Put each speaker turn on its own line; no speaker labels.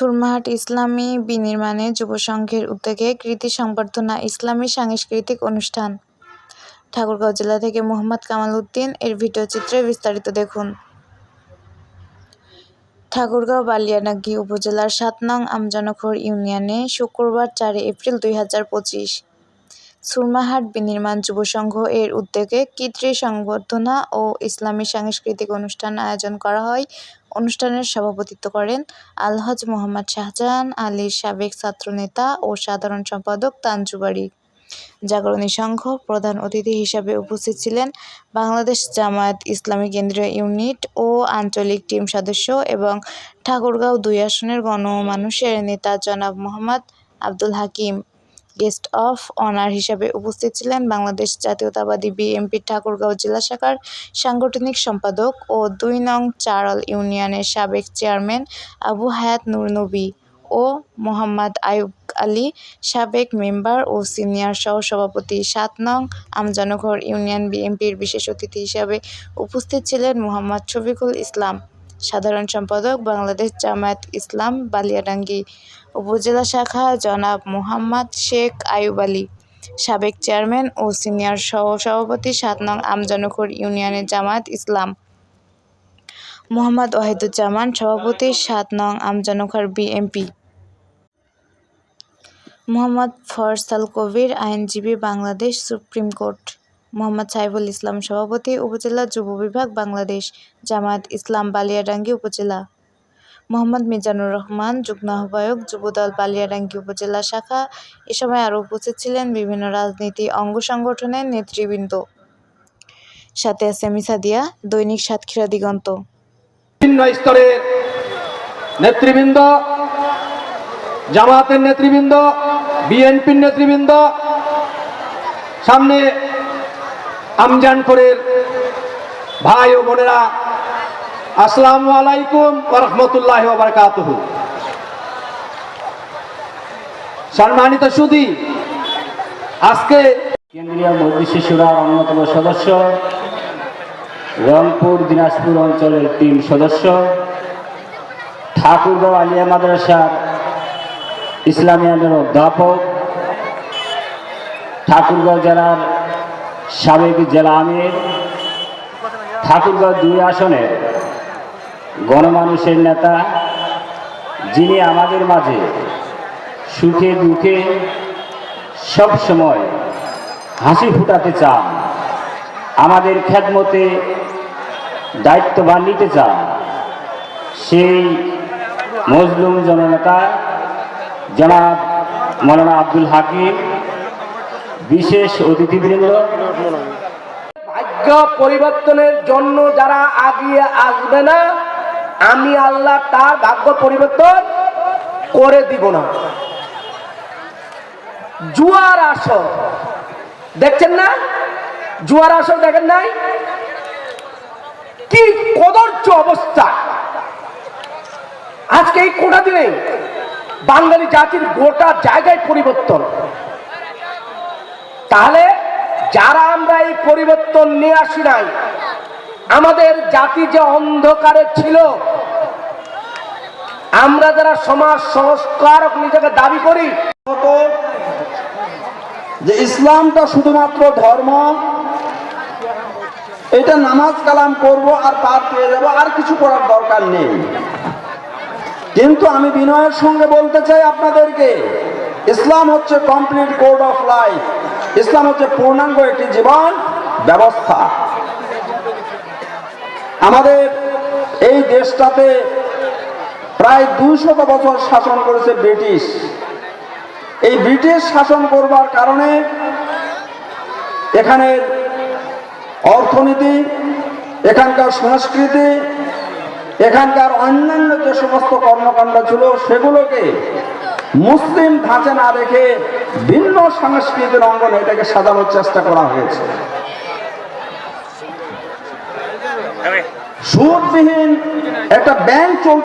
সুরমাহাট ইসলামী বিনির্মাণে যুব সংঘের উদ্যোগে কৃতি সংবর্ধনা ইসলামী সাংস্কৃতিক অনুষ্ঠান। ঠাকুরগাঁও জেলা থেকে মোহাম্মদ কামাল উদ্দিন এর ভিডিও চিত্রে বিস্তারিত দেখুন। ঠাকুরগাঁও বালিয়াডাঙ্গি উপজেলার সাত নং আমজনখর ইউনিয়নে শুক্রবার চারই এপ্রিল দুই হাজার পঁচিশ সুরমাহাট বিনির্মাণ যুব সংঘ এর উদ্যোগে কৃত্রি সংবর্ধনা ও ইসলামী সাংস্কৃতিক অনুষ্ঠান আয়োজন করা হয় অনুষ্ঠানের সভাপতিত্ব করেন আলহাজ মোহাম্মদ শাহজাহান আলীর সাবেক ছাত্রনেতা ও সাধারণ সম্পাদক তানজুবাড়ি জাগরণী সংঘ প্রধান অতিথি হিসাবে উপস্থিত ছিলেন বাংলাদেশ জামায়াত ইসলামী কেন্দ্রীয় ইউনিট ও আঞ্চলিক টিম সদস্য এবং ঠাকুরগাঁও দুই আসনের গণমানুষের নেতা জনাব Mohammad Abdul Hakim. Guest of honour হিসাবে উপস্থিত ছিলেন বাংলাদেশ জাতীয়তাবাদী বিএনপির ঠাকুরগাঁও জেলা শাখার সাংগঠনিক সম্পাদক ও দুই নং চারল ইউনিয়নের সাবেক চেয়ারম্যান আবু হায়াত নূর নবী ও মোহাম্মদ আয়ুব আলী, সাবেক মেম্বার ও সিনিয়র সহসভাপতি সাত নং আমজনঘর ইউনিয়ন বিএনপির বিশেষ অতিথি হিসাবে উপস্থিত ছিলেন মোহাম্মদ শফিকুল ইসলাম। সাধারণ সম্পাদক বাংলাদেশ জামায়াত ইসলাম, বালিয়াডাঙ্গি উপজেলা শাখা জনাব মোহাম্মদ শেখ আয়ুব আলী, সাবেক চেয়ারম্যান ও সিনিয়র সহ-সভাপতি সাত নং আমজনখর ইউনিয়নের জামায়াত ইসলাম। মোহাম্মদ ওয়াহিদুজ্জামান, সভাপতি সাত নং আমজনখর বিএমপি। মোহাম্মদ ফয়সাল কবির, আইনজীবী, বাংলাদেশ সুপ্রিম কোর্ট। মোহাম্মদ সাইফুল ইসলাম সভাপতি, উপজেলা যুব বিভাগ, বাংলাদেশ, জামায়াত ইসলাম, বালিয়াডাঙ্গি উপজেলা। মোহাম্মদ মিজানুর রহমান, যুগ্ম আহ্বায়ক, যুবদল বালিয়াডাঙ্গি উপজেলা শাখা। এ সময় আরও উপস্থিত ছিলেন বিভিন্ন রাজনীতি অঙ্গ সংগঠনের নেতৃবৃন্দ। সাথে আছে মিসাদিয়া দৈনিক সাতক্ষীরা দিগন্ত।
বিভিন্ন স্তরের নেতৃবৃন্দ জামাতের নেতৃবৃন্দ, বিএনপির নেতৃবৃন্দ, সামনে আমজানপুরের ভাই ও বোনেরা, আসসালামু আলাইকুম রহমতুল্লাহ বারকাতুহ। সম্মানিত সুদী আজকে
কেন্দ্রীয় মজলিস সুরার অন্যতম সদস্য, রংপুর দিনাজপুর অঞ্চলের তিন সদস্য, ঠাকুরগাঁও আলিয়া মাদ্রাসার ইসলামী আইনের অধ্যাপক, ঠাকুরগাঁও জেলার সাবেক জেলা আমির ঠাকুরগাঁও দুই আসনের গণমানুষের নেতা, যিনি আমাদের মাঝে সুখে দুঃখে সব সময় হাসি ফুটাতে চান, আমাদের খেদমতে দায়িত্ববান নিতে চান, সেই মজলুম জননেতা জনাব মৌলানা আব্দুল হাকিম বিশেষ অতিথিবৃন্দ।
ভাগ্য পরিবর্তনের জন্য যারা আগিয়ে আসবে না, আমি আল্লাহ তার ভাগ্য পরিবর্তন করে দিব না। জুয়ার আসর, দেখছেন না? জুয়ার আসর দেখেন নাই? কি কদর্য অবস্থা। আজকে এই কোটা দিনে বাঙালি জাতির গোটা জায়গায় পরিবর্তন। তাহলে যারা আমরা এই পরিবর্তন নিয়ে আসি নাই, আমাদের জাতি যে অন্ধকারে ছিল, আমরা যারা সমাজ সংস্কারক নিজেকে দাবি করি,
যে ইসলামটা শুধুমাত্র ধর্ম, এটা নামাজ কালাম করব আর পার পেয়ে যাব, আর কিছু করার দরকার নেই। কিন্তু আমি বিনয়ের সঙ্গে বলতে চাই আপনাদেরকে ইসলাম হচ্ছে complete code of life Islam হচ্ছে পূর্ণাঙ্গ একটি জীবন ব্যবস্থা। আমাদের এই দেশটাতে প্রায় দুশত বছর শাসন করেছে ব্রিটিশ। এই ব্রিটিশ শাসন করবার কারণে এখানের অর্থনীতি, এখানকার সংস্কৃতি, এখানকার অন্যান্য যে সমস্ত কর্মকাণ্ড ছিল, সেগুলোকে মুসলিম ধাঁচে না রেখে ভিন্ন সংস্কৃতির অঙ্গনে এটাকে সাজানোর চেষ্টা করা হয়েছে। সুদবিহীন একটা ব্যাংক চল